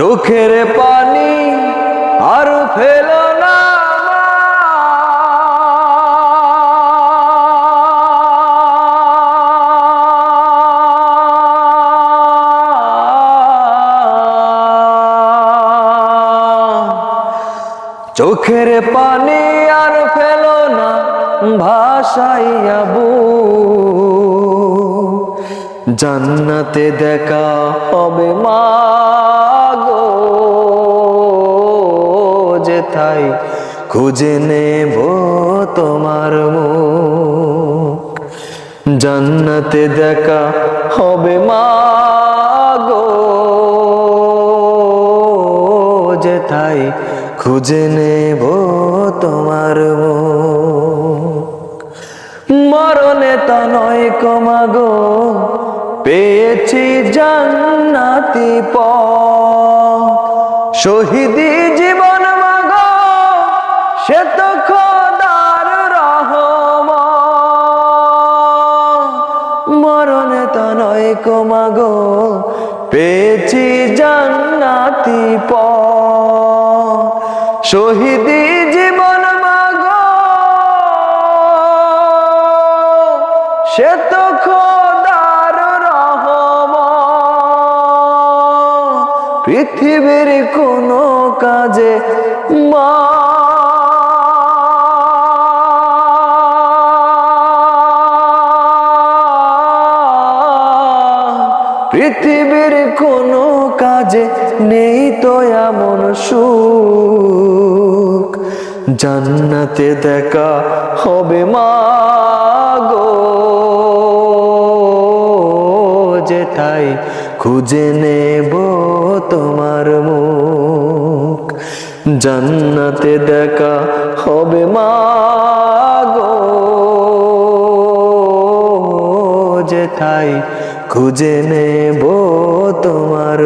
চোখের পানি আর ফেলো না চোখের পানি আর ফেলো না ভাসাইয়াবু জান্নাতে দেখা হবে মাগো যেথায় খুঁজে নেব তোমার মুখ? জান্নাতে দেখা হবে মাগো যেথায় খুঁজে নেব তোমার মরণে তা নয় কমাগো পেয়েছি জান্নাতি প শহীদি জীবন সে তো খোদার রহম। মরণে তা নয় কমাগো পেয়েছি জান্নাতি প শহীদি জীবন মাগো, সে তো খোদার রহম। পৃথিবীর কোনো কাজে মা পৃথিবীর কোনো কাজে নেই তো এমন সুখ। জান্নাতে দেখা হবে মা মাগো যেথায় খুঁজে নেব তোমার মুখ। জান্নাতে দেখা হবে মা মাগো যেথায় খুঁজে নেব তোমার